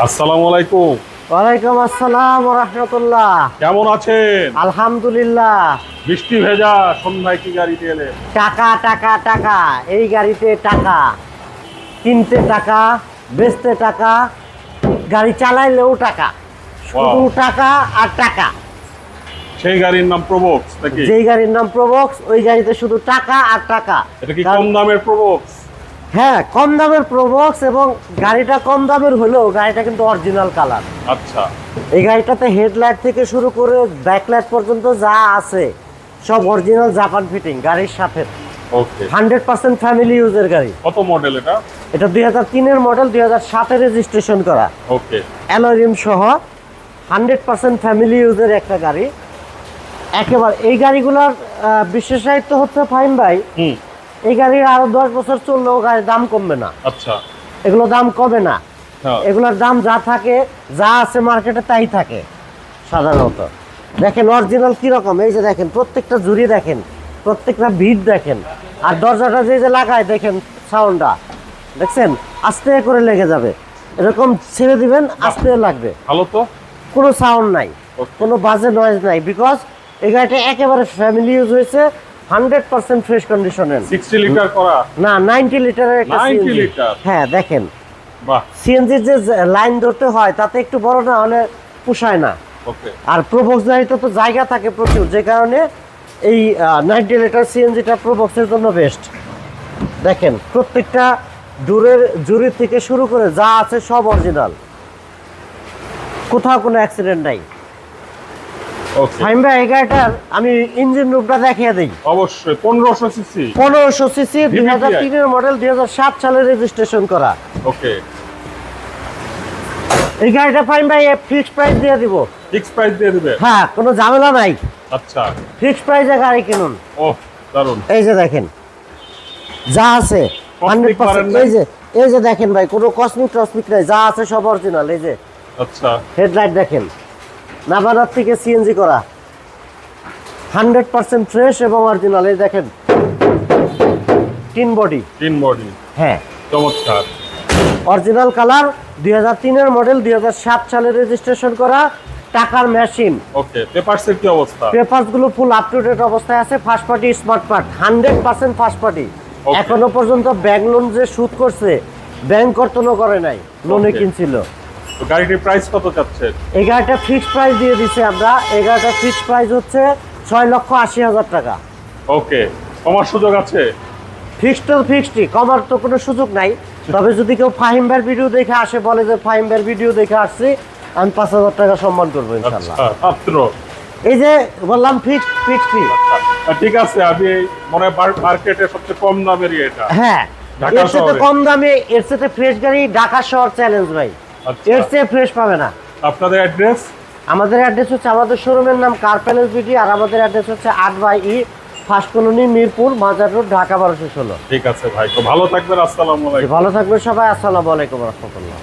আসসালামু আলাইকুম। ওয়ালাইকুম আসসালাম রহমতুল্লাহ। কেমন আছেন? আলহামদুলিল্লাহ। বৃষ্টি ভেজা সন্ধ্যায় কি গাড়িতে এলেন টাকা টাকা টাকা। এই গাড়িতে টাকা কিনতে টাকা বেচতে টাকা গাড়ি চালাইলেও টাকা। শুধু টাকা আর টাকা। সেই গাড়ির নাম প্রবক্স নাকি? যেই গাড়ির নাম প্রবক্স ওই গাড়িতে শুধু টাকা আর টাকা। এটা কি কম দামের প্রবক্স হ্যাঁ কম দামের প্রবক্স এবং গাড়িটা কম দামের হলেও গাড়িটা কিন্তু অরিজিনাল কালার আচ্ছা। এই গাড়িটাতে হেডলাইট থেকে শুরু করে ব্যাকলাইট পর্যন্ত যা আছে সব অরিজিনাল জাপান ফিটিং গাড়ির সাথে। ওকে হান্ড্রেড পার্সেন্ট ফ্যামিলি ইউজের গাড়ি। কত মডেল এটা? এটা দুই হাজার তিনের মডেল দুই হাজার সাতে রেজিস্ট্রেশন করা। ওকে অ্যালোরিম সহ হান্ড্রেড পার্সেন্ট ফ্যামিলি ইউজের একটা গাড়ি। একেবারে এই গাড়িগুলোর বিশেষায়িত্ব হচ্ছে ফাইন ভাই হুম। এই গাড়ির আরও দশ বছর চললেও গাড়ির দাম কমবে না। আচ্ছা। এগুলো দাম কমে না। হ্যাঁ। এগুলোর দাম যা থাকে যা আছে মার্কেটে তাই থাকে সাধারণত। দেখেন অরিজিনাল কীরকম এই যে দেখেন প্রত্যেকটা জুড়ি দেখেন প্রত্যেকটা ভিড় দেখেন আর দরজাটা যে যে লাগায় দেখেন সাউন্ডটা দেখছেন? আস্তে করে লেগে যাবে। এরকম ছেড়ে দিবেন আস্তে লাগবে। ভালো তো। কোনো সাউন্ড নাই কোনো বাজে নয়েজ নাই বিকজ এই গাড়িটা একেবারে ফ্যামিলি ইউজ হয়েছে হান্ড্রেড পার্সেন্ট ফ্রেশ কন্ডিশনের। সিক্সটি লিটার করা? না নাইনটি লিটারের একটা লিটার? হ্যাঁ দেখেন। সিএনজির যে লাইন ধরতে হয় তাতে একটু বড় না হলে পোষায় না। আর প্রবক্স গাড়িতে তো জায়গা থাকে প্রচুর যে কারণে এই নাইনটি লিটার সিএনজিটা প্রবক্সের জন্য বেস্ট দেখেন প্রত্যেকটা দূরের জুরি থেকে শুরু করে যা আছে সব অরিজিনাল কোথাও কোনো অ্যাক্সিডেন্ট নাই। ফাইন ভাই এই গাড়িটার আমি ইঞ্জিন রুমটা দেখিয়ে দিই। অবশ্যই পনেরোশো সিসি পনেরোশো সিসি দুই হাজার তিনের মডেল দুই হাজার সাত সালে রেজিস্ট্রেশন করা। ওকে এই গাড়িটা ফাইন ভাই প্রাইস দিয়ে দিব। ফিক্স প্রাইস দিয়ে দিবে? হ্যাঁ কোনো ঝামেলা নাই। আচ্ছা। ফিক্সড প্রাইসে গাড়ি কিনুন। ও দারুণ এই যে দেখেন যা আছে। Cosmic 100% করেন নাই? এই যে এই যে দেখেন ভাই কোনো কসমিক টসমিক নাই যা আছে সব অরিজিনাল এই যে। আচ্ছা। হেডলাইট দেখেন। নাভানার থেকে সিএনজি করা। হান্ড্রেড পার্সেন্ট ফ্রেশ এবং অরিজিনাল এই দেখেন। তিন বডি। তিন বডি। হ্যাঁ। চমৎকার। অরিজিনাল কালার দুই হাজার তিনের মডেল দুই হাজার সাত সালে রেজিস্ট্রেশন করা টাকার মেশিন ওকে পেপারসের কি অবস্থা? পেপারসগুলো ফুল আপ টু ডেট অবস্থায় আছে first party smart part hundred percent first party এখনও পর্যন্ত ব্যাংক লোন যে সুদ করছে ব্যাংক কর্তনও করে নাই লোনে. কিনছিল। তো গাড়িটির প্রাইস কত চাচ্ছে? এই গাড়িটা ফিক্সড প্রাইস দিয়ে দিচ্ছি আমরা। এই গাড়িটা ফিক্সড প্রাইস হচ্ছে ছয় লক্ষ আশি হাজার টাকা। ওকে কমার সুযোগ আছে? ফিক্সড তো ফিক্সডই কমার তো কোনো সুযোগ নাই। তবে যদি কেউ ফাহিম ভাইয়ের ভিডিও দেখে আসে বলে যে ফাহিম ভাইয়ের ভিডিও দেখে আসছি আমি পাঁচ হাজার টাকা সম্মান করব ইনশাল্লাহ আচ্ছা মাত্র এই যে বললাম ফিক্সড ফিক্সডই আচ্ছা, ঠিক আছে আমি মনে হয় মার্কেটে সবচেয়ে কম দামেরই এটা। হ্যাঁ এর সাথে কম দামে এর সাথে ফ্রেশ গাড়ি ঢাকা শহর চ্যালেঞ্জ ভাই। এর চেয়ে ফ্রেশ পাবে না। আপনাদের অ্যাড্রেস আমাদের অ্যাড্রেস হচ্ছে আমাদের শোরুমের নাম কার প্যালেস বিডি আর আমাদের অ্যাড্রেস হচ্ছে আট by E first colony Mirpur Mazar road Dhaka বারোশো ষোলো। ঠিক আছে ভাই তো ভালো থাকবেন আসসালামু আলাইকুম। ভালো থাকবেন সবাই আসসালামু আলাইকুম রহমতুল্লাহ।